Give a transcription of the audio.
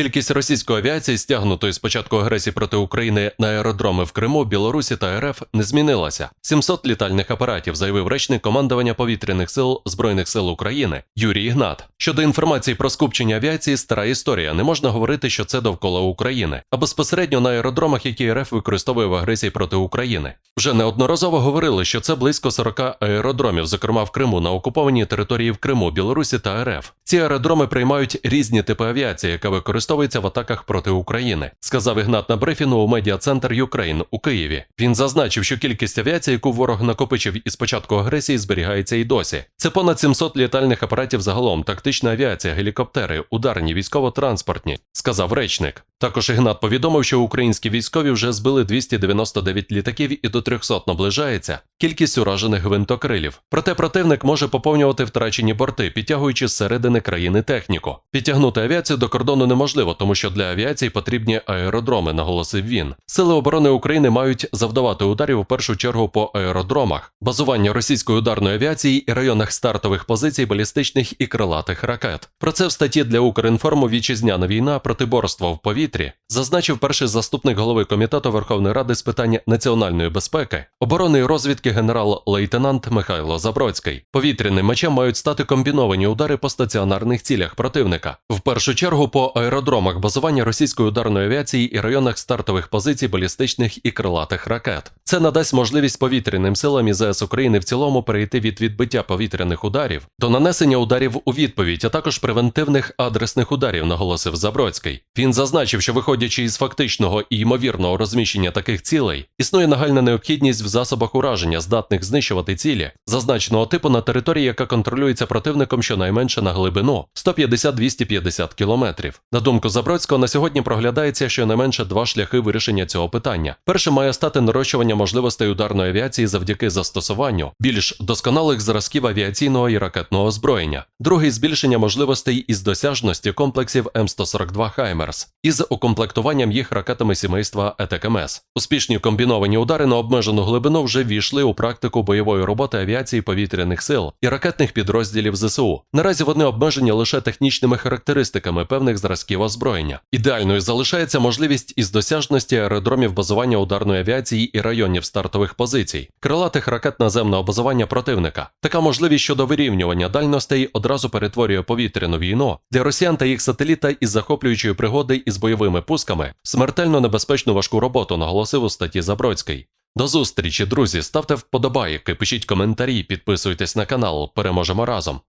Кількість російської авіації, стягнутої з початку агресії проти України на аеродроми в Криму, Білорусі та РФ, не змінилася. 700 літальних апаратів, заявив речник командування повітряних сил Збройних сил України Юрій Ігнат. Щодо інформації про скупчення авіації, стара історія. Не можна говорити, що це довкола України, а безпосередньо на аеродромах, які РФ використовує в агресії проти України. Вже неодноразово говорили, що це близько 40 аеродромів, зокрема в Криму, на окупованій території в Криму, Білорусі та РФ. Ці аеродроми приймають різні типи авіації, яка використовується в атаках проти України, сказав Ігнат на брифінгу у медіа-центр Юкрейн у Києві. Він зазначив, що кількість авіації, яку ворог накопичив із початку агресії, зберігається і досі. Це понад 700 літальних апаратів загалом, тактична авіація, гелікоптери, ударні, військово-транспортні, сказав речник. Також Ігнат повідомив, що українські військові вже збили 299 літаків і до 300 наближається кількість уражених гвинтокрилів. Проте противник може поповнювати втрачені борти, підтягуючи з середини країни техніку. Підтягнути авіацію до кордону неможливо, тому що для авіації потрібні аеродроми, наголосив він. Сили оборони України мають завдавати ударів у першу чергу по аеродромах, базування російської ударної авіації і районах стартових позицій балістичних і крилатих ракет. Про це в статті для Укрінформу вітчизняна війна протиборство в повітрі зазначив перший заступник голови комітету Верховної Ради з питань національної безпеки, оборони і розвідки генерал-лейтенант Михайло Забродський. Повітряним мечем мають стати комбіновані удари по стаціонарних цілях противника. В першу чергу по аеродромах базування російської ударної авіації і районах стартових позицій балістичних і крилатих ракет. Це надасть можливість повітряним силам і ЗС України в цілому перейти від відбиття повітряних ударів до нанесення ударів у відповідь, а також превентивних адресних ударів, наголосив Забродський. Він зазначив, що виходячи із фактичного і ймовірного розміщення таких цілей, існує нагальна необхідність в засобах ураження, здатних знищувати цілі, зазначеного типу на території, яка контролюється противником щонайменше на глибину 150-250 кілометрів. Думку Забродського, на сьогодні проглядається щонайменше два шляхи вирішення цього питання. Першим має стати нарощування можливостей ударної авіації завдяки застосуванню більш досконалих зразків авіаційного і ракетного озброєння. Другий збільшення можливостей із досяжності комплексів М142 Хаймерс із укомплектуванням їх ракетами сімейства ЕТКМС. Успішні комбіновані удари на обмежену глибину вже війшли у практику бойової роботи авіації повітряних сил і ракетних підрозділів ЗСУ. Наразі вони обмежені лише технічними характеристиками певних зразків озброєння. Ідеальною залишається можливість із досяжності аеродромів базування ударної авіації і районів стартових позицій, крилатих ракет наземного базування противника. Така можливість щодо вирівнювання дальностей одразу перетворює повітряну війну для росіян та їх сателіта із захоплюючої пригоди із бойовими пусками смертельно небезпечну важку роботу, наголосив у статті Забродський. До зустрічі, друзі. Ставте вподобайки, пишіть коментарі, підписуйтесь на канал. Переможемо разом.